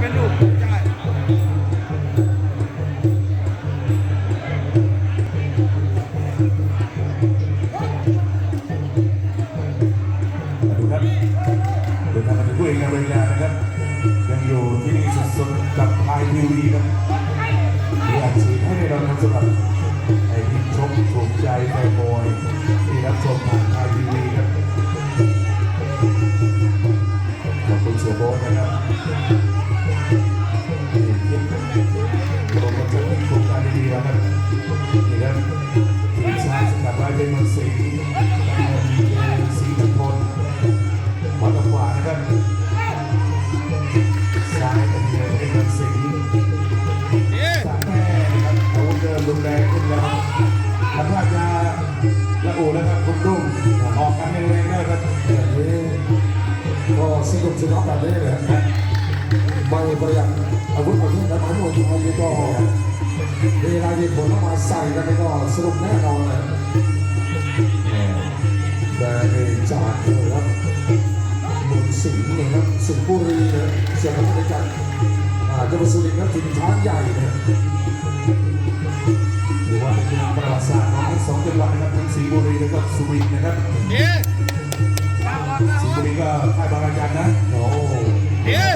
เป็นลูก อูแล้วครับคุณตุ้มออกกันแรงๆนะครับอย่างนี้ก็สนุกสนานแบบนี้เลยนะไม่ประหยัดอาวุธประเภทนั้นทั้งหมดไทยนี่ก็เวลาที่ผลออกมาใส่กันก็สนุกแน่นอนเลยแดงนี่จากเลยครับมุนสิงห์นะครับสิงห์บุรีนะเสียงของจากอ่าจังหวัดสุรินทร์ครับถิ่นช้างใหญ่นะ หรือว่าเป็นประวัติศาสตร์ของทั้งสองจังหวัดนะครับทั้งสิงห์บุรีและก็สุรินทร์นะครับเอ๊ะสิงห์บุรีก็ค่ายบางระจันนะโอ้เอ๊ะ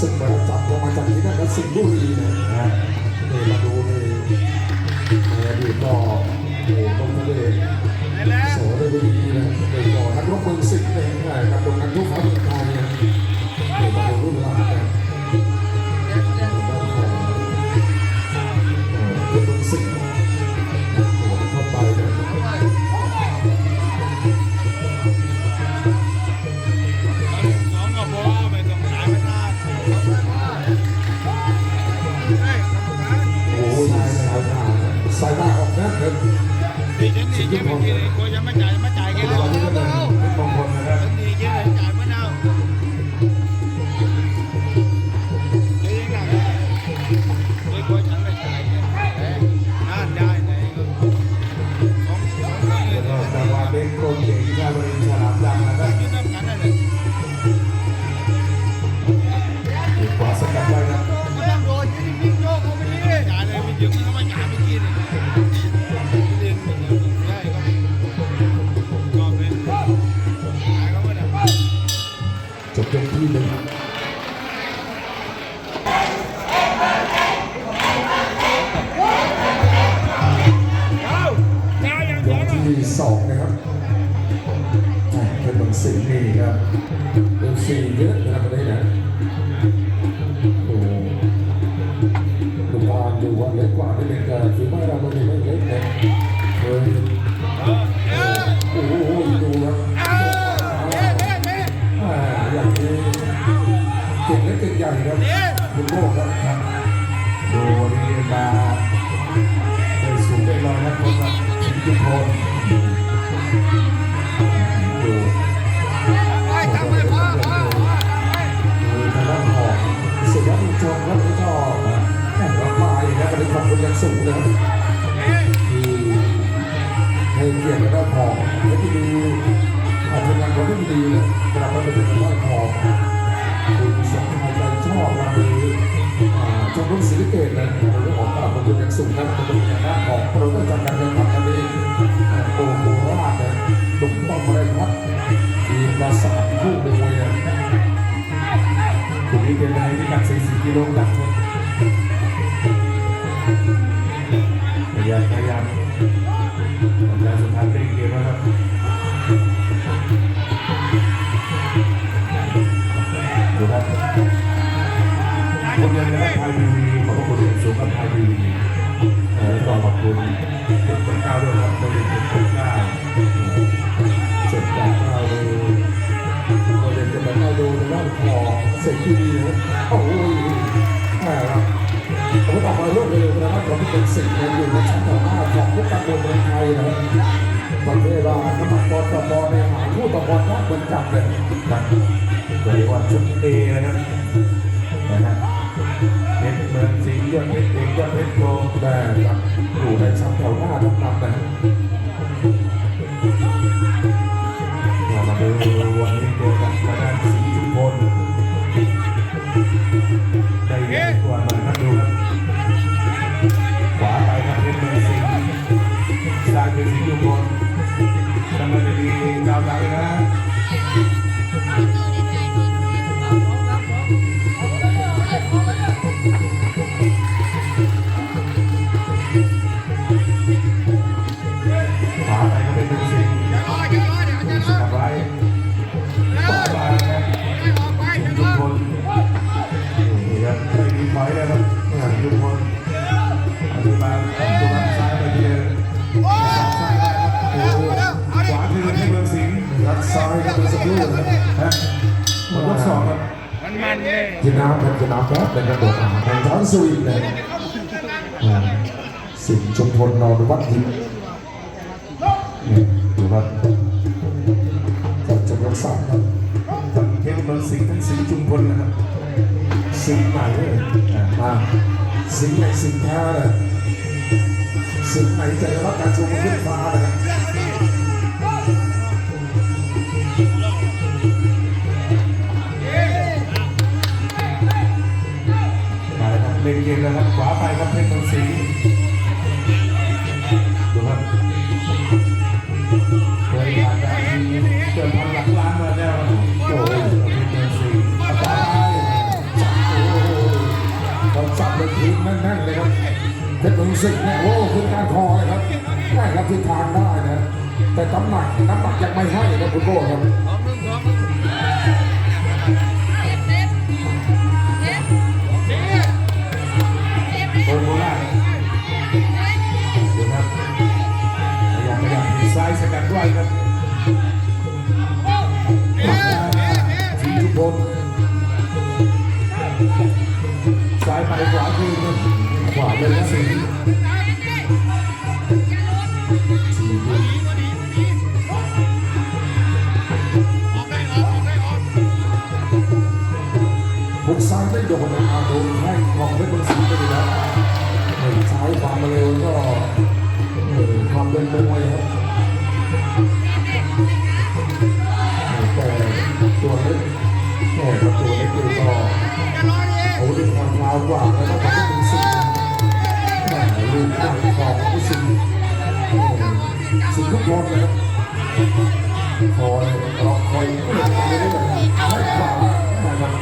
สึกมาจับลงมาจากที่นั่นนะสิงห์บุรีนะนะนี่มาดูนี่ในอดีตก็โอ้โหต้องทะเลนี่แหละโสดเลยดีนะเด็กก่อนนักรบเมืองสิงห์เลยนะกับคนนักทุกข์เขาเมือง ครับดีฉันดีฉัน สองนะครับอ่าเป็นเมืองสิงห์นี่ครับเป็นสีเยอะนะครับวันนี้นะโอ้ดูบานดูว่าเล็กกว่าไม่เป็นการคือไม่เราไม่ได้เล็กนะเคยโอ้โหดูครับอย่างนี้เก่งเล็กเก่งใหญ่ครับคุณโลกครับดูวันนี้มา ได้สูงได้ลอยนะพบกับสิงห์จุพลดูทำไม่อพอคือทางด้านของสุดยอดจงครับแห่งรับมาอีกนะเป็นของคนยังสูงนะครับที่ให้เกียรติกับด้านขอและที่ดีอาจจะงานคนที่ดีเลยกลับมาเป็นทางด้านของคุณสมชายใจชอบมาดีจงรุ่งศรีเกตนะ ในเรื่องของตลาดคนยังสูงนะเป็นทางด้านของโปรโมชั่นการเงินขับกันดีโอ้โหราชนะดุมต้องอะไรครับทีมละสามคู่มวยนะตรงนี้เป็นในพิกัด40กิโลกรัมครับพยายามพยายามอาจารย์สุทันเล่นเกมแล้วครับดูครับคนเดินนะครับไทยทีวีขอบคุณอย่างสูงกับไทยทีวี ก้าด้วยครับคนเป็นคนเก้าเจ็ดแปดเก้าดูเราเรียนจะมาเข้าดูในด้านของเศรษฐีนะโอ้ยแหมครับผมออกมาเรื่องเร็วนะครับผมเป็นสิ่งเงินอยู่ในชั้นต่อหน้าของพวกการเองเมืองไทยนะครับประเทศเราน้ำมันปอตบในหาผู้ตบนักเหมือนกันเลยครับโดยวันชุดเอนะครับนะฮะ เพชรเมืองสิงยอดเพชรเอกยอดเพชรโกได้ครับอยู่ในชั้นแถวหน้าทั้งนั้นะมาดู มันมันเลยกินน้ำครับกินน้ำแป๊บเป็นกระโดดอ่างแข่งช้อนสวีทเลยอ่สิ่งชุมพลนอนวัดทินี่ดูครับจับจับยกสาครับทั้งเทพนนสิงห์ทั้งสิงห์จุมพลนะครับสิงห์ไหนเนี่ยมาสิงห์ไหนสิงห์แท้เลยสิงห์ไหนจะได้รับการชมขึ้นฟ้าเลย แล้วครับขวาไปครับเพชรนนท์สิงห์ดูครับเคยผ่านการทีเกินพันหลักล้านมาแล้วโอ้ยเพชรนนท์สิงห์ขวาไปจับโอ้โหเขาจับเลยทีแน่นๆเลยครับเพชรหนุ่มสิงห์เนี่ยโอ้ขึ้นการคอเลยครับได้รับทิศทางได้นะแต่น้ำหนักน้ำหนักยังไม่ให้ครับคุณโก้ครับ ซ้ายสกัดไว้ครับสิงห์ชุมพลซ้ายไปขวาคืนขวาเลยนะสีุกซ้ายไม่โดนอาโดนแข้ของเพชรหนุ่มสิงห์ไปเลยนะเห็นซ้ายความเร็วก็ความเป็นมวยครับ สิงทุกคนเลยครับคอยรอคอยไปเรื่อยๆให้ขวานะครับ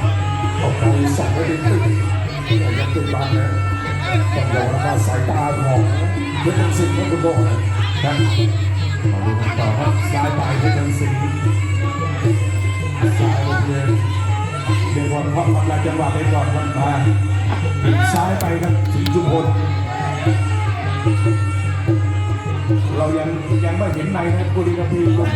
ออกไปสั่งไว้ดิติดแต่ยังติดบังนะต้องยอมรับว่าสายตาของเพชรสิงห์ก็คุณบอกนะครับมาดูกันต่อครับซ้ายไปเพชรสิงห์ซ้ายโอเคเดี๋ยวอนครับทำลายจังหวะไปก่อนครับมาซ้ายไปครับสิงห์จุมพล เรายังยังไม่เห็นในนะกุลีกับพี่ครับ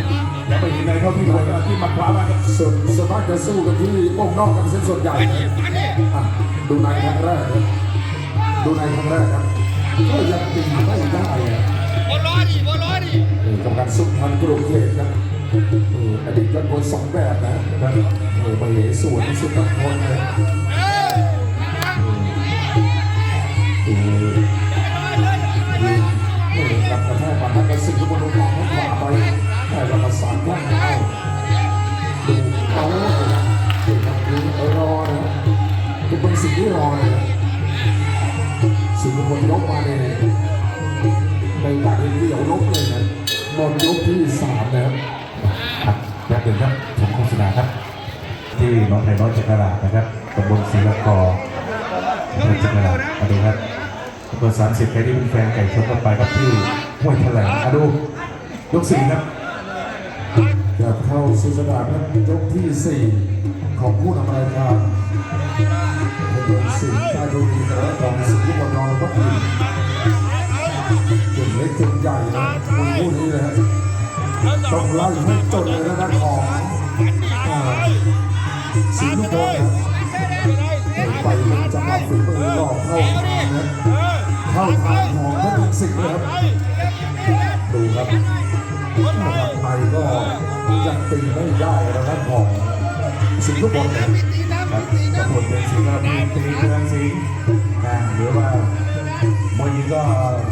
ยังไม่เห็นในเขาพี่บอยที่มาคว้ามาครับส่วนสมากจะสู้กันที่ป้องนอกกันเส้นส่วนใหญ่นะมาดิอะดูในครั้งแรกครับดูในครั้งแรกครับก็ยังตีไม่ได้อะบอลรอดิบอลรอดินี่กรรมการสุพันธ์กรุงเทพครับเอออดีตยอดมวยสองแบบนะนะเออไปเหสวนสุดตะพลเลยเอ้ย ทุกคนลงมาขวาไปแต่เราประสานแข้งเอาดูเอาเด็กนักดูรอนะคือเป็นสิ่งที่รอเลยนะสิ่งที่คนยกมาเนี่ยในการเดี่ยวยกเลยนะบอลยกที่สามนะครับครับแป๊บเดียวครับผมโฆษณาครับ ที่น้องไทยน้อยจักรราชนะครับตำบลศรีละกออำเภอจักรราชมาดูครับเบอร์สามสิบใครที่เป็นแฟนไก่ชนก็ไปครับที่ ห้วยแถลงมาดูยกสี่ครับจะเข้าสู่สนามครับยกที่สี่ของผู้นำรายการเป็นสิงห์ตาดูดีและของสิงห์ทุกคนนอนก็ดีเก่งเล็กเก่งใหญ่นะคนผู้นี้นะฮะต้องไล่ให้จนเลยนะด้านของสิงห์ทุกคนนะไปเป็นจังหวะฝีมือหลอกเข้าทางนะเข้าทางของพระดิสิงห์นะครับ นะครับไปก็ยังตีไม่ได้นะครับของสิงคนเนี่ยมีตีน้ำครับตีตำบน้ำลเป็นสิงห์ครับมีตีเมืองสิงห์นะหรือว่ามวยหญิงก็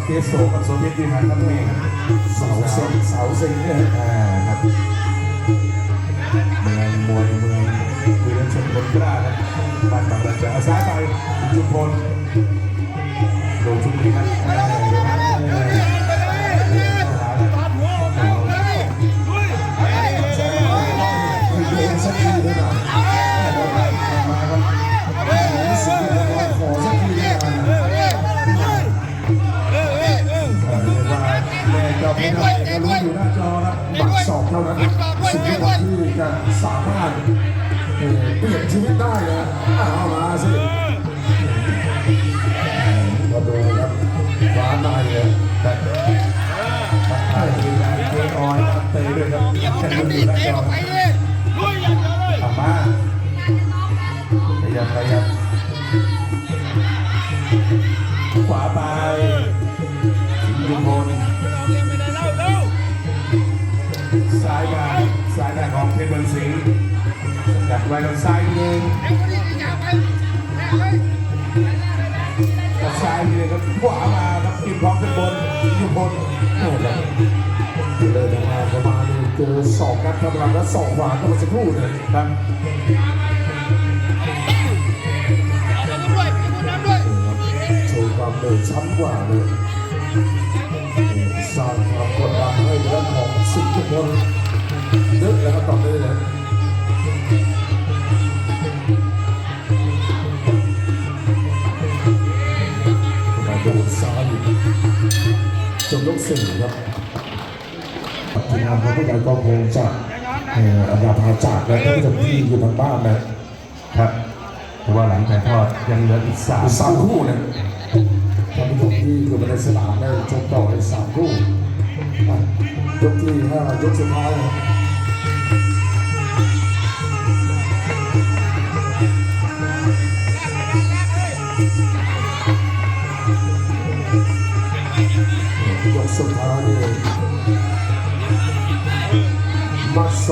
เทสโซกับโซเวียตยูนิยนครับนี่ครับเสาเสิงเสาสิงเนี่ยอ่าครับเมืองมวยเมืองวีรชนคนกล้าครับบ้านบางระจันเอาซ้ายไปจุมพลโดนชุบดีครับ เท่านั้นสิงห์ทุกคนที่จะสามารถเอ่อเปลี่ยนชีวิตได้นะเอามาสิมาดูครับฟ้าในเลยแต่ให้ทีมงานเทออยครับเตะด้วยครับเดี๋ยวแค่ทำรู้อดียู่หน้าเตะจอ ไว้ทางซ้ายนิดนึงเอ็งคนนี้จะยาวไปแม่เงซ้ายนิดนึงครับขวามาครับกินพร้อมขึ้นบนสิงห์ยุพลโอ้โหเดินมาประมาณเจอสองนัดกำลังและสองขวาก็มาสักครู่นี่ยครับเอาไปด้วยไปดูน้ำด้วยโชว์ความเหนื่อยช้ำกว่าเลยสร้างความกดดันให้เรื่องของสิงทุกคนเยอะแล้วก็ตอนนี้นะ จนยกสี่ครับทีมงานของผู้ใหญ่ก็คงจะเอ่ออันดาพาจากและท่านผู้ชมที่อยู่ทางบ้านนะครับเพราะว่าหลังถ่ายทอดยังเหลืออีกสามมีสามคู่นะท่านผู้ชมที่อยู่ในสนามได้ชมต่อในสามคู่อะยกที่ห้ายกสุดท้ายนะย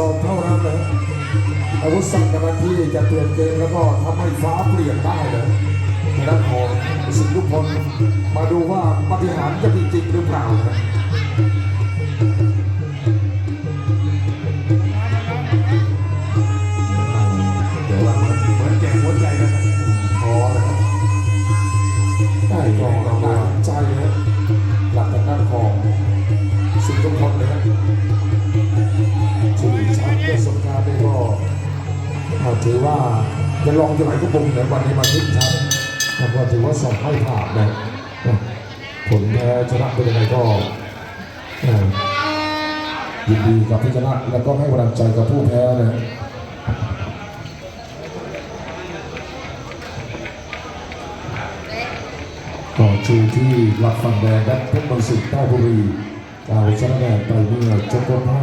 องเท่านั้นนะอาวุธสั่งกันที่จะเปลี่ยนเกมแล้วก็ทำให้ฟ้าเปลี่ยนได้เลยทางด้านของสิงห์ทุกคนมาดูว่าปฏิหารจะมีจริงหรือเปล่านะ บุงในวันนี้มาทิ้งชัดแล้วก็ถือว่าสอบให้ผ่านนะผลแพ้ชนะเป็นยังไงก็ยินดีกับผู้ชนะแล้วก็ให้กำลังใจกับผู้แพ้นะต่อชูที่หลักฝั่งแดงและเพชรเมืองสิงห์ใต้บุรีเอาชนะแนนไปเมื่อจบต้นผ้า